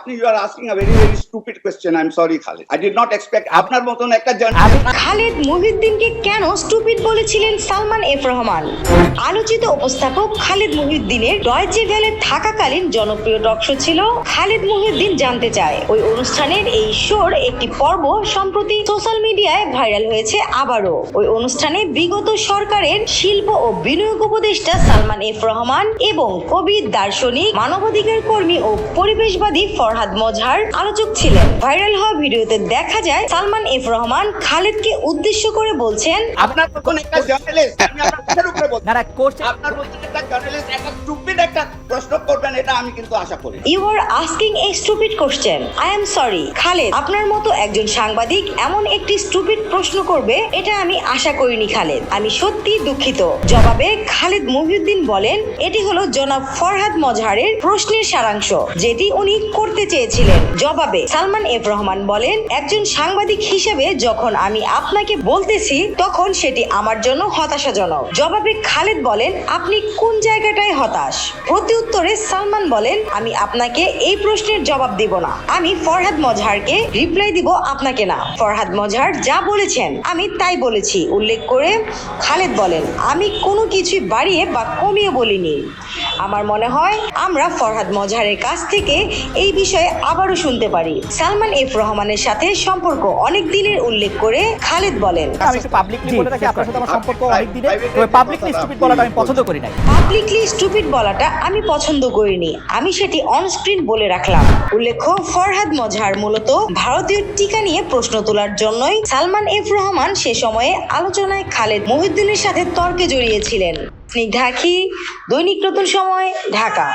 আপনি you are asking a very very stupid question I am sorry Khaled I did not expect আপনার মতন একটা খালেদ মহিউদ্দিনকে কেন stupid বলেছিলেন সালমান এফ রহমান? আলোচিত উপস্থাপক খালেদ মহিউদ্দিনের ডয়চে ভ্যালে থাকাকালীন জনপ্রিয় টকশো ছিল খালেদ মহিউদ্দিন জানতে চায়। ওই অনুষ্ঠানের এই শোর একটি পর্ব সম্প্রতি সোশ্যাল মিডিয়ায় ভাইরাল হয়েছে আবারও। ওই অনুষ্ঠানে বিগত সরকারের শিল্প ও বিনিয়োগ উপদেষ্টা সালমান এফ রহমান এবং কবি, দার্শনিক, মানবাধিকার কর্মী ও পরিবেশবাদী ফরহাদ মজহার আলোচক ছিলেন। ভাইরাল হওয়া ভিডিওতে দেখা যায় সালমান এফ রহমান খালেদকে উদ্দেশ্য করে বলছেন আপনার কোন একটা জার্নালিস্ট আমি আপনার কথার উপরে বলছি। না না কোশ্চেন আপনার বলছেন একটা জার্নালিস্ট একটা করবেন এটা আমি কিন্তু আশা করি you are asking a stupid question I am sorry Khaled, আপনার মতো একজন সাংবাদিক এমন একটি স্টুপিড প্রশ্ন করবে, এটা আমি আশা করিনি খালেদ। আমি সত্যি দুঃখিত। জবাবে খালেদ মহিউদ্দিন বলেন, এটি হলো জনাব ফরহাদ মজহারের প্রশ্নের সারাংশ, যেটি উনি করতে চেয়েছিলেন। জবাবে সালমান এফ রহমান বলেন, একজন সাংবাদিক হিসেবে যখন আমি আপনাকে বলতেছি, তখন সেটি আমার জন্য হতাশাজনক। জবাবে খালেদ বলেন, আপনি কোন জায়গাটায় হতাশ? প্রতি উত্তরে সালমান বলেন, আমি আপনাকে এই প্রশ্নের জবাব দিব না। আমি ফরহাদ মজহারকে রিপ্লাই দিব আপনাকে না। ফরহাদ মজহার যা বলেছেন, আমি তাই বলেছি। উল্লেখ করে খালেদ বলেন, আমি কোনো কিছুই বাড়িয়ে বা কমিয়ে বলিনি। আমার মনে হয় আমরা ফরহাদ মজহারের কাছ থেকে এই বিষয়ে আবারও শুনতে পারি। সালমান এফ রহমানের সাথে সম্পর্ক অনেক দিনের উল্লেখ করে খালেদ বলেন। আমি একটু পাবলিকলি বলে রাখি আপনার সাথে আমার সম্পর্ক অনেক দিনের। তবে পাবলিকলি স্টুপিড বলাটা আমি পছন্দ করি নাই। পাবলিকলি স্টুপিড বলাটা আমি পছন্দ করিনি। আমি সেটি অন স্ক্রিন বলে রাখলাম। উল্লেখ্য ফরহাদ মজহার মূলত ভারতীয় টিকা নিয়ে প্রশ্ন তোলার জন্যই সালমান এফ রহমান সে সময়ে আলোচনায় খালেদ মহিউদ্দিনের সাথে তর্কে জড়িয়েছিলেন। আখি দৈনিক নতুন সময় ঢাকা।